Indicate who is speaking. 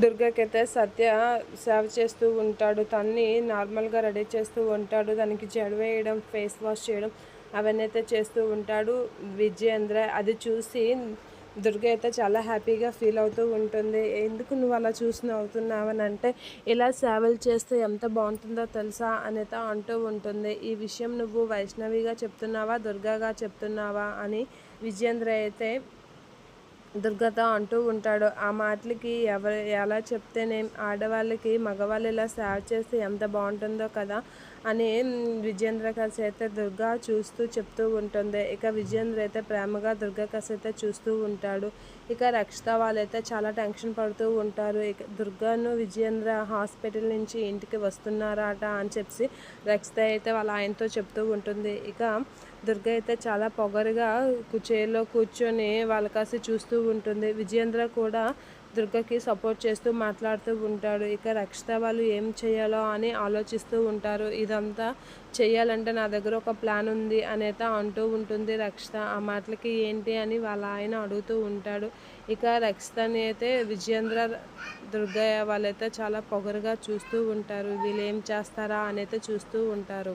Speaker 1: దుర్గాకైతే సత్య సేవ చేస్తూ ఉంటాడు. తన్ని నార్మల్గా రెడీ చేస్తూ ఉంటాడు. దానికి జడ వేయడం ఫేస్ వాష్ చేయడం అవన్నీ అయితే చేస్తూ ఉంటాడు విజయేంద్ర. అది చూసి దుర్గ అయితే చాలా హ్యాపీగా ఫీల్ అవుతూ ఉంటుంది. ఎందుకు నువ్వు అలా చూసిన అవుతున్నావని అంటే ఇలా సేవలు చేస్తే ఎంత బాగుంటుందో తెలుసా అనేది అంటూ ఉంటుంది. ఈ విషయం నువ్వు వైష్ణవిగా చెప్తున్నావా దుర్గాగా చెప్తున్నావా అని విజయేంద్ర అయితే దుర్గతో అంటూ ఉంటాడు. ఆ మాటలకి ఎవరు ఎలా చెప్తేనే ఆడవాళ్ళకి మగవాళ్ళు ఇలా సేవ చేస్తే ఎంత బాగుంటుందో కదా అని విజేంద్ర కసి అయితే దుర్గా చూస్తూ చెప్తూ ఉంటుంది. ఇక విజేంద్ర అయితే ప్రేమగా దుర్గా కసి అయితే చూస్తూ ఉంటాడు. ఇక రక్షిత వాళ్ళైతే చాలా టెన్షన్ పడుతూ ఉంటారు. ఇక దుర్గాను విజేంద్ర హాస్పిటల్ నుంచి ఇంటికి వస్తున్నారట అని చెప్పి రక్షిత అయితే వాళ్ళ ఆయనతో చెప్తూ ఉంటుంది. ఇక దుర్గ అయితే చాలా పొగరుగా చైర్లో కూర్చొని వాళ్ళ కాసి చూస్తూ ఉంటుంది. విజయేంద్ర కూడా దుర్గకి సపోర్ట్ చేస్తూ మాట్లాడుతూ ఉంటాడు. ఇక రక్షిత వాళ్ళు ఏం చేయాలో అని ఆలోచిస్తూ ఉంటారు. ఇదంతా చేయాలంటే నా దగ్గర ఒక ప్లాన్ ఉంది అనేత అంటూ ఉంటుంది రక్షిత. ఆ మాటలకి ఏంటి అని వాళ్ళ ఆయన అడుగుతూ ఉంటాడు. ఇక రక్షితని అయితే విజయేంద్ర దుర్గయ్య వాళ్ళైతే చాలా పొగరుగా చూస్తూ ఉంటారు. వీళ్ళు ఏం చేస్తారా అనైతే చూస్తూ ఉంటారు.